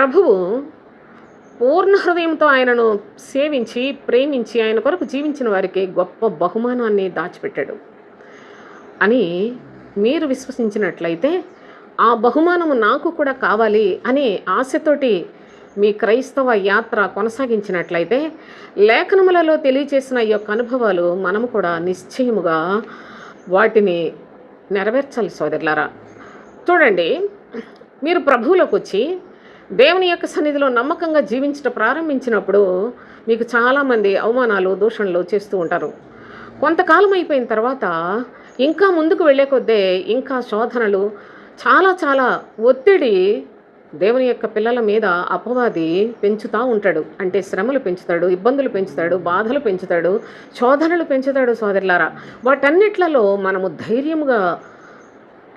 ప్రభువు పూర్ణ హృదయంతో ఆయనను సేవించి ప్రేమించి ఆయన కొరకు జీవించిన వారికి గొప్ప బహుమానాన్ని దాచిపెట్టాడు. అని మీరు విశ్వసించినట్లయితే ఆ బహుమానము నాకు కూడా కావాలి అనే ఆశతోటి మీ క్రైస్తవ యాత్ర కొనసాగించినట్లయితే లేఖనములలో తెలియచేసిన ఈ యొక్క అనుభవాలు మనము కూడా నిశ్చయముగా వాటిని నెరవేర్చాలి సోదరులారా. చూడండి మీరు ప్రభువులోకి వచ్చి దేవుని యొక్క సన్నిధిలో నమ్మకంగా జీవించడం ప్రారంభించినప్పుడు మీకు చాలామంది అవమానాలు దూషణలు చేస్తూ ఉంటారు. కొంతకాలం అయిపోయిన తర్వాత ఇంకా ముందుకు వెళ్ళే కొద్దే ఇంకా శోధనలు చాలా చాలా ఒత్తిడి దేవుని యొక్క పిల్లల మీద అపవాది పెంచుతూ ఉంటాడు. అంటే శ్రమలు పెంచుతాడు ఇబ్బందులు పెంచుతాడు బాధలు పెంచుతాడు శోధనలు పెంచుతాడు సోదరులారా. వాటన్నిట్లలో మనము ధైర్యంగా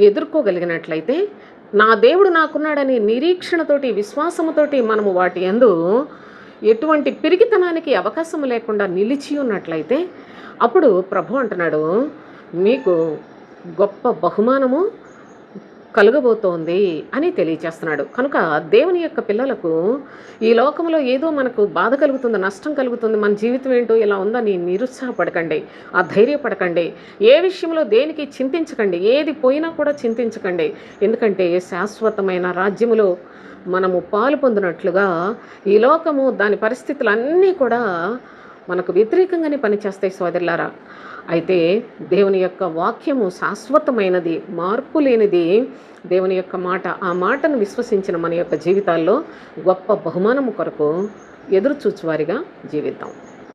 ఎదుర్కోగలిగినట్లయితే నా దేవుడు నాకున్నాడని నిరీక్షణతోటి విశ్వాసముతోటి మనము వాటి యందు ఎటువంటి పిరికితనానికి అవకాశం లేకుండా నిలిచి ఉన్నట్లయితే అప్పుడు ప్రభు అంటున్నాడు మీకు గొప్ప బహుమానము కలుగబోతోంది అని తెలియచేస్తున్నాడు. కనుక దేవుని యొక్క పిల్లలకు ఈ లోకంలో ఏదో మనకు బాధ కలుగుతుంది నష్టం కలుగుతుంది మన జీవితం ఏంటో ఇలా ఉందని నిరుత్సాహపడకండి ఆ ధైర్యపడకండి ఏ విషయంలో దేనికి చింతించకండి ఏది పోయినా కూడా చింతించకండి. ఎందుకంటే శాశ్వతమైన రాజ్యములో మనము పాలు పొందినట్లుగా ఈ లోకము దాని పరిస్థితులన్నీ కూడా మనకు వ్యతిరేకంగానే పనిచేస్తాయి సోదరులారా. అయితే దేవుని యొక్క వాక్యము శాశ్వతమైనది మార్పు లేనిది దేవుని యొక్క మాట ఆ మాటను విశ్వసించిన మన యొక్క జీవితాల్లో గొప్ప బహుమానము కొరకు ఎదురు చూచువారిగా జీవిద్దాం.